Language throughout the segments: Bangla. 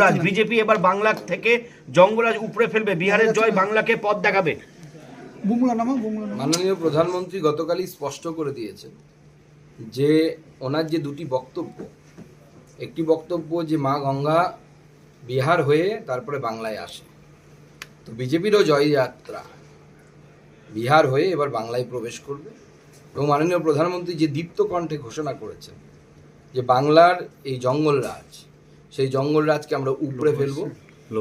জঙ্গলরাজ বিজেপি এবার বাংলা থেকে জঙ্গলরাজ উপরে ফেলবে। বিহারের জয় বাংলাকে পথ দেখাবে। বুমলা নামা বুমলা নামা। মাননীয় প্রধানমন্ত্রী গতকালই স্পষ্ট করে দিয়েছেন যে ওনার যে দুটি বক্তব্য একটি বক্তব্য যে মা গঙ্গা বিহার হয়ে তারপরে বাংলায় আসে। তো বিজেপিরও জয়যাত্রা বিহার হয়ে এবার বাংলায় প্রবেশ করবে। এবং মাননীয় প্রধানমন্ত্রী যে দীপ্ত কণ্ঠে ঘোষণা করেছেন যে বাংলার এই জঙ্গলরাজ সেই জঙ্গলরাজকে আমরা উপড়ে ফেলব।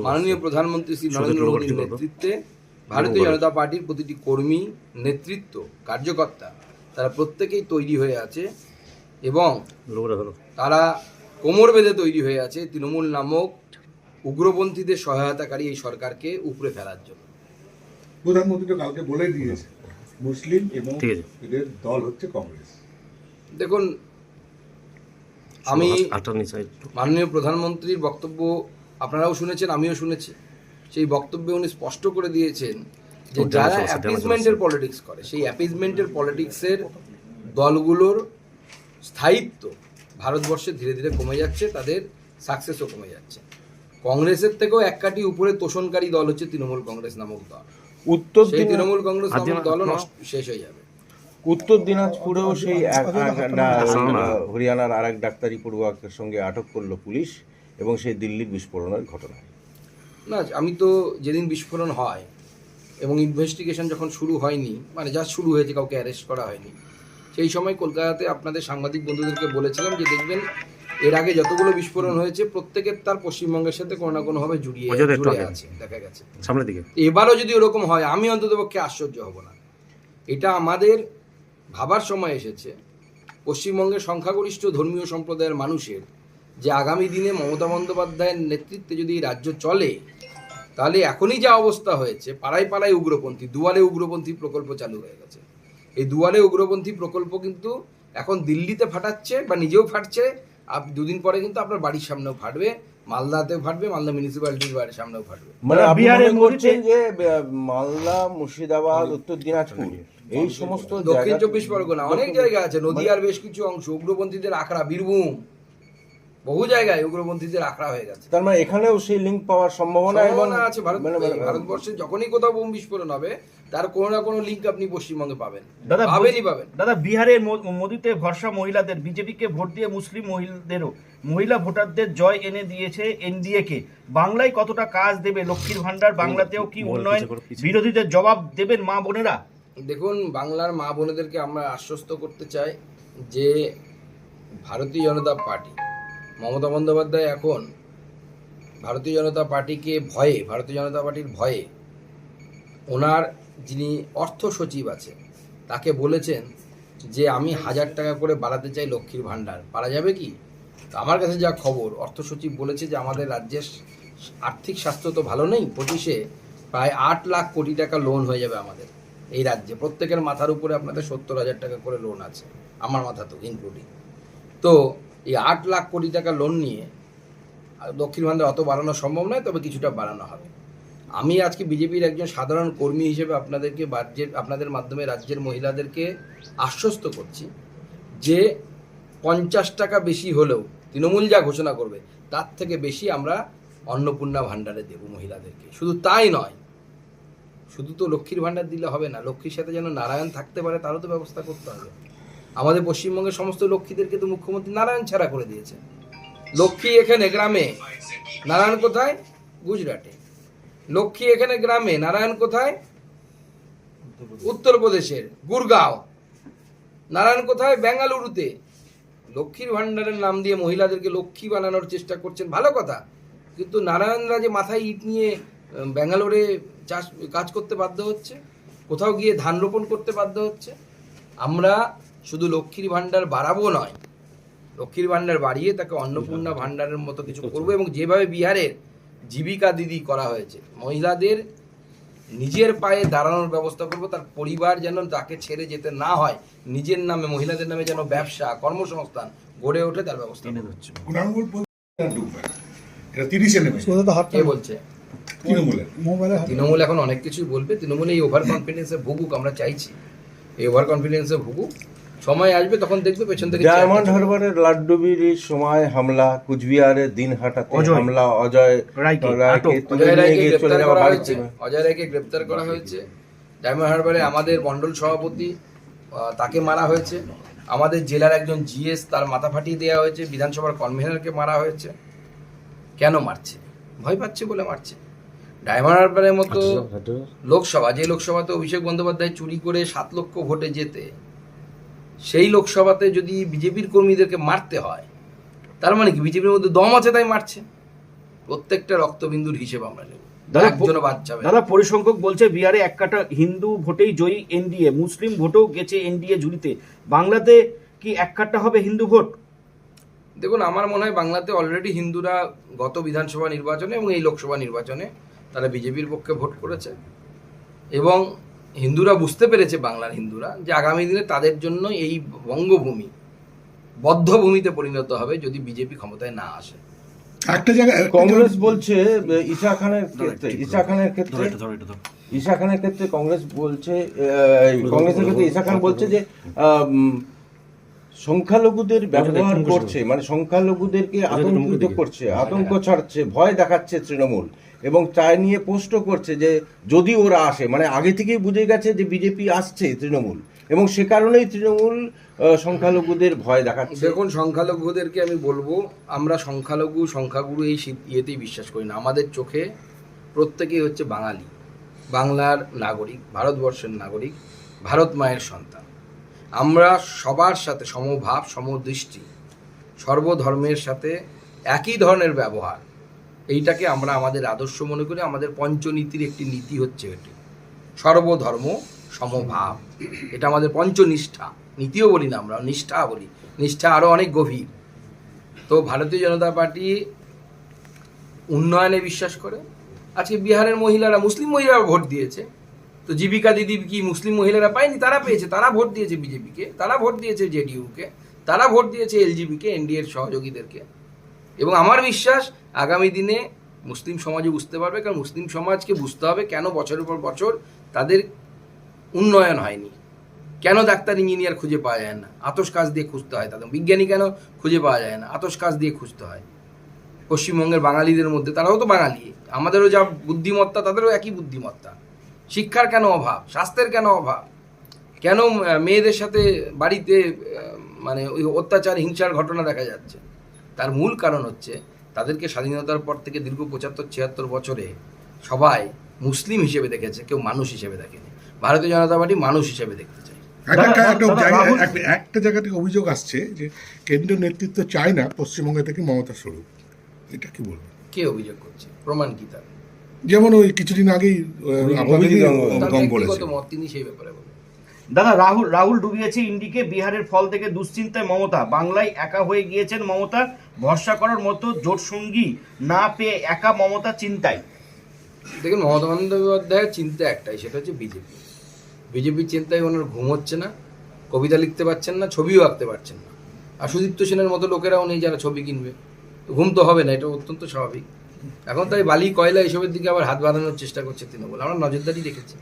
মাননীয় প্রধানমন্ত্রী শ্রী নরেন্দ্র মোদীর নেতৃত্বে ভারতীয় জনতা পার্টির প্রতিটি কর্মী নেতৃত্ব কার্যকর্তা তারা প্রত্যেকেই তৈরি হয়ে আছে এবং তারা কোমর বেঁধে তৈরি হয়ে আছে তৃণমূল নামক উগ্রপন্থীদের সহায়তাকারী এই সরকারকে উপড়ে ফেলার জন্য। প্রধানমন্ত্রী তো কালকে বলে দিয়েছে মুসলিম এবং এদের দল হচ্ছে কংগ্রেস। দেখুন আমি মাননীয় প্রধানমন্ত্রীর বক্তব্য আপনারাও শুনেছেন আমিও শুনেছি। সেই বক্তব্যে উনি স্পষ্ট করে দিয়েছেন যে যারা অ্যাপিজমেন্টের পলিটিক্স করে সেই অ্যাপিজমেন্টের পলিটিক্সের দলগুলোর স্থায়িত্ব ভারতবর্ষে ধীরে ধীরে কমে যাচ্ছে তাদের সাকসেসও কমে যাচ্ছে। কংগ্রেসের থেকেও এক কাটি উপরে তোষণকারী দল হচ্ছে তৃণমূল কংগ্রেস নামক দল। উত্তর তৃণমূল কংগ্রেস নামক দলও শেষ হয়ে যাবে। উত্তর দিনাজপুরেও সেই এক- এক- হরিয়ানার আরেক ডাক্তারি পড়ুয়াকের সঙ্গে আটক করল পুলিশ এবং সেই দিল্লির বিস্ফোরণের ঘটনা। না আমি তো যেদিন বিস্ফোরণ হয় এবং ইনভেস্টিগেশন যখন শুরু হয়নি মানে যা শুরু হয়েছে কাউকে অ্যারেস্ট করা হয়নি সেই সময় কলকাতাতে আপনাদের সাংবাদিক বন্ধুদেরকে বলেছিলাম যে দেখবেন এর আগে যতগুলো বিস্ফোরণ হয়েছে প্রত্যেকের তার পশ্চিমবঙ্গের সাথে কোনো না কোনোভাবে জুড়িয়ে জুড়ে আছে দেখা গেছে। সামনের দিকে। এবারও যদি ওরকম হয় আমি অন্তত পক্ষে আশ্চর্য হব না। এটা আমাদের ভাবার সময় এসেছে। পশ্চিমবঙ্গের সংখ্যাগরিষ্ঠ ধর্মীয় সম্প্রদায়ের মানুষের যে আগামী দিনে মমতা বন্দ্যোপাধ্যায়ের নেতৃত্বে যদি রাজ্য চলে তাহলে এখনই যা অবস্থা হয়েছে পাড়ায় পাড়ায় উগ্রপন্থী দুয়ারে উগ্রপন্থী প্রকল্প চালু হয়ে গেছে। এই দুয়ারে উগ্রপন্থী প্রকল্প কিন্তু এখন দিল্লিতে ফাটাচ্ছে বা নিজেও ফাটছে। আপ দুদিন পরে কিন্তু আপনার বাড়ির সামনেও ফাটবে মালদাতে ফাটবে মালদা মিউনিসিপ্যালিটির বাড়ির সামনেও ফাটবে। মানে আপনি বিহারের মনে করছেন যে মালদা মুর্শিদাবাদ উত্তর দিনাজপুর এই সমস্ত দক্ষিণ চব্বিশ পরগনা অনেক জায়গা আছে নদীয়ার বেশ কিছু অংশ উগ্রপন্থীদের আখড়া বীরভূম। বহু জায়গায় উগ্রপন্থীদের আখড়া হয়ে গেছে। তার মানে এখানেও সেই লিঙ্ক পাওয়ার সম্ভাবনা এবং আছে ভারত মানে- মানে- ভারতবর্ষে যখনই কোথাও বোম বিস্ফোরণ হবে তার কোনো না কোনো লিঙ্ক আপনি পশ্চিমবঙ্গে পাবেন। দাদা পাবেনই পাবেন। দাদা বিহারের মোদিতে ভরসা মহিলাদের বিজেপিকে ভোট দিয়ে মুসলিম মহিলাদেরও। মহিলা ভোটারদের জয় এনে দিয়েছে এনডিএ কে বাংলায় কতটা কাজ দেবে লক্ষ্মীর ভান্ডার বাংলাতেও কি উন্নয়ন বিরোধীদের জবাব দেবেন মা বোনেরা? দেখুন, বাংলার মা বোনেদেরকে আমরা আশ্বস্ত করতে চাই যে ভারতীয় জনতা পার্টি, মমতা বন্দ্যোপাধ্যায় এখন ভারতীয় জনতা পার্টিকে ভয়ে, ভারতীয় জনতা পার্টির ভয়ে ওনার যিনি অর্থ সচিব আছে তাকে বলেছেন যে আমি হাজার টাকা করে বাড়াতে চাই লক্ষ্মীর ভাণ্ডার। পারা যাবে কি? আমার কাছে যা খবর, অর্থ সচিব বলেছে যে আমাদের রাজ্যের আর্থিক স্বাস্থ্য তো ভালো নেই, পঁচিশে প্রায় আট লাখ কোটি টাকা লোন হয়ে যাবে আমাদের। এই রাজ্যে। প্রত্যেকের মাথার উপরে আপনাদের সত্তর হাজার টাকা করে লোন আছে, আমার মাথা তো ইনক্লুডিং তো এই আট লাখ কোটি টাকা লোন নিয়ে দক্ষিণ ভান্ডার অত বাড়ানো সম্ভব নয়, তবে কিছুটা বাড়ানো হবে। আমি আজকে বিজেপির একজন সাধারণ কর্মী হিসেবে আপনাদেরকে রাজ্যের আপনাদের মাধ্যমে রাজ্যের মহিলাদেরকে আশ্বস্ত করছি যে পঞ্চাশ টাকা বেশি হলেও তৃণমূল যা ঘোষণা করবে, তার থেকে বেশি আমরা অন্নপূর্ণা ভাণ্ডারে দেব মহিলাদেরকে। শুধু তাই নয় শুধু তো লক্ষ্মীর ভাণ্ডার দিলে হবে না, লক্ষ্মীর সাথে যেন নারায়ণ থাকতে পারে তারও তো ব্যবস্থা করতে হবে। আমাদের পশ্চিমবঙ্গের সমস্ত লক্ষ্মীদেরকে তো মুখ্যমন্ত্রী নারায়ণ ছাড়া করে দিয়েছে লক্ষ্মী এখানে গ্রামে, নারায়ণ কোথায়? গুজরাটে। লক্ষ্মী এখানে গ্রামে, নারায়ণ কোথায়? উত্তরপ্রদেশের, গুরগাঁও। নারায়ণ কোথায়? বেঙ্গালুরুতে। লক্ষ্মীর ভাণ্ডারের নাম দিয়ে মহিলাদেরকে লক্ষ্মী বানানোর চেষ্টা করছেন, ভালো কথা। কিন্তু নারায়ণরা যে মাথায় ইট নিয়ে ব্যাঙ্গালোরে চাষ কাজ করতে বাধ্য হচ্ছে কোথাও গিয়ে ধান রোপণ করতে বাধ্য হচ্ছে। আমরা শুধু লক্ষ্মীর ভাণ্ডার বাড়াবো নয় লক্ষ্মীর ভাণ্ডার বাড়িয়ে তাকে অন্নপূর্ণা ভাণ্ডারের মতো কিছু করব এবং যেভাবে বিহারের জীবিকা দিদি করা হয়েছে মহিলাদের নিজের পায়ে দাঁড়ানোর ব্যবস্থা করব তার পরিবার যেন তাকে ছেড়ে যেতে না হয় নিজের নামে মহিলাদের নামে যেন ব্যবসা কর্মসংস্থান গড়ে ওঠে তার ব্যবস্থা হাত কে বলছে? তৃণমূলের। তৃণমূল এখন অনেক কিছুই বলবে। তৃণমূল এই ওভার কনফিডেন্সে ভুগুক আমরা চাইছি। এই ওভার কনফিডেন্সে ভুগুক। সময় আসবে তখন দেখবে পেছন থেকে ডায়মন্ড হারবারের লাড্ডুবিরির সময় হামলা কুচবিহারের দিনহাটাতে। হামলা অজয় রায়কে, রায়কে অজয় রায়কে গ্রেপ্তার করা হয়েছে। অজয় রায়কে গ্রেপ্তার করা হয়েছে। ডায়মন্ড হারবারে আমাদের মন্ডল সভাপতি তাকে মারা হয়েছে। আমাদের জেলার একজন জিএস তার মাথা ফাটিয়ে দেওয়া হয়েছে। বিধানসভার কনভেনারকে মারা হয়েছে। কেন মারছে? ভয় পাচ্ছে বলে মারছে। হারবারের মতো লোকসভা যে লোকসভাতে অভিষেক বন্দ্যোপাধ্যায় চুরি করে সাত লক্ষ ভোটে যেতে সেই লোকসভাতে যদি বিজেপির কর্মীদেরকে মারতে হয় তার মানে কি? বিজেপির মধ্যে দম আছে তাই মারছে। প্রত্যেকটা রক্তবিন্দুর হিসেব আমরা নেব। দাদা, একজনও বাদ যাবে দাদা পরিসংখ্যক বলছে বিহারে এক কাটা হিন্দু ভোটেই জয়ী এনডিএ মুসলিম ভোটেও গেছে এনডিএ ঝুলিতে বাংলাতে কি এক কাট্টা হবে হিন্দু ভোট? দেখুন আমার মনে হয় বাংলাতে অলরেডি হিন্দুরা গত বিধানসভা নির্বাচনে এবং এই লোকসভা নির্বাচনে তারা বিজেপির পক্ষে ভোট করেছে। এবং হিন্দুরা বুঝতে পেরেছে বাংলার হিন্দুরা যে আগামী দিনে তাদের জন্য এই বঙ্গভূমি বদ্ধভূমিতে পরিণত হবে যদি বিজেপি ক্ষমতায় না আসে। একটা জায়গায় কংগ্রেস বলছে ঈশা খানের ক্ষেত্রে ঈশা খানের ক্ষেত্রে ঈশা খানের ক্ষেত্রে কংগ্রেস বলছে কংগ্রেসের ক্ষেত্রে ঈশা খান বলছে যে সংখ্যালঘুদের ব্যবহার করছে মানে সংখ্যালঘুদেরকে আতঙ্কিত করছে আতঙ্ক ছাড়ছে ভয় দেখাচ্ছে তৃণমূল এবং তাই নিয়ে পোস্টও করছে যে যদি ওরা আসে মানে আগে থেকেই বুঝে গেছে যে বিজেপি আসছে তৃণমূল এবং সে কারণেই তৃণমূল সংখ্যালঘুদের ভয় দেখাচ্ছে। দেখুন সংখ্যালঘুদেরকে আমি বলব আমরা সংখ্যালঘু সংখ্যাগুরু এই ইয়েতেই বিশ্বাস করি না। আমাদের চোখে প্রত্যেকেই হচ্ছে বাঙালি বাংলার নাগরিক ভারতবর্ষের নাগরিক ভারত মায়ের সন্তান। আমরা সবার সাথে সমভাব, সমদৃষ্টি, সর্বধর্মের সাথে একই ধরনের ব্যবহার। এইটাকে আমরা আমাদের আদর্শ মনে করি, আমাদের পঞ্চনীতির একটি নীতি হচ্ছে এটি। সর্বধর্ম, সমভাব। এটা আমাদের পঞ্চনিষ্ঠা। নীতিও বলি না আমরা, নিষ্ঠা বলি। নিষ্ঠা আরও অনেক গভীর। তো ভারতীয় জনতা পার্টি উন্নয়নে বিশ্বাস করে। আজকে বিহারের মহিলারা, মুসলিম মহিলারা ভোট দিয়েছে। তো জীবিকা দিদি কি মুসলিম মহিলারা পায়নি? তারা পেয়েছে, তারা ভোট দিয়েছে বিজেপিকে, তারা ভোট দিয়েছে জেডিইউকে, তারা ভোট দিয়েছে এলজিবিকে, এনডিএর সহযোগীদেরকে। এবং আমার বিশ্বাস, আগামী দিনে মুসলিম সমাজে বুঝতে পারবে, কারণ মুসলিম সমাজকে বুঝতে হবে কেন বছরের পর বছর তাদের উন্নয়ন হয়নি। কেন ডাক্তার, ইঞ্জিনিয়ার খুঁজে পাওয়া যায় না? আতস কাজ দিয়ে খুঁজতে হয় তাদের। বিজ্ঞানী কেন খুঁজে পাওয়া যায় না? আতস কাজ দিয়ে খুঁজতে হয়। পশ্চিমবঙ্গের বাঙালিদের মধ্যে, তারাও তো বাঙালি। আমাদেরও যা বুদ্ধিমত্তা, তাদেরও একই বুদ্ধিমত্তা। শিক্ষার কেন অভাব? স্বাস্থ্যের কেন অভাব? কেন মেয়েদের সাথে বাড়িতে মানে ওই অত্যাচার হিংসার ঘটনা দেখা যাচ্ছে? তার মূল কারণ হচ্ছে তাদেরকে স্বাধীনতার পর থেকে দীর্ঘ পঁচাত্তর ছিয়াত্তর বছরে সবাই মুসলিম হিসেবে দেখেছে কেউ মানুষ হিসেবে দেখেনি। ভারতীয় জনতা পার্টি মানুষ হিসেবে দেখতে চায়। একটা জায়গা থেকে অভিযোগ আসছে যে কেন্দ্রীয় নেতৃত্ব চায় না পশ্চিমবঙ্গ থেকে মমতা স্বরূপ। এটা কি বলব কে অভিযোগ করছে? প্রমাণ কি তার? যেমন ওই কিছুদিন আগেই তিনি সেই ব্যাপারে দাদা রাহুল রাহুল ডুবিয়েছে ইন্ডিকে বিহারের ফল থেকে দুশ্চিন্তায় মমতা। বাংলায় একা হয়ে গিয়েছেন মমতা ভরসা করার মতো জোট সঙ্গী না পেয়ে একা মমতা চিন্তায়। দেখুন মমতা বন্দ্যোপাধ্যায়ের চিন্তা একটাই সেটা হচ্ছে বিজেপি। বিজেপির চিন্তায় ওনার ঘুম হচ্ছে না কবিতা লিখতে পারছেন না ছবিও আঁকতে পারছেন না। আর সুদীপ্ত সেনের মতো লোকেরাও নেই যারা ছবি কিনবে। ঘুম তো হবে না এটা অত্যন্ত স্বাভাবিক। এখন তাই বালি, কয়লা, এসবের দিকে আবার হাত বাঁধানোর চেষ্টা করছে তৃণমূল। আমরা নজরদারি রেখেছি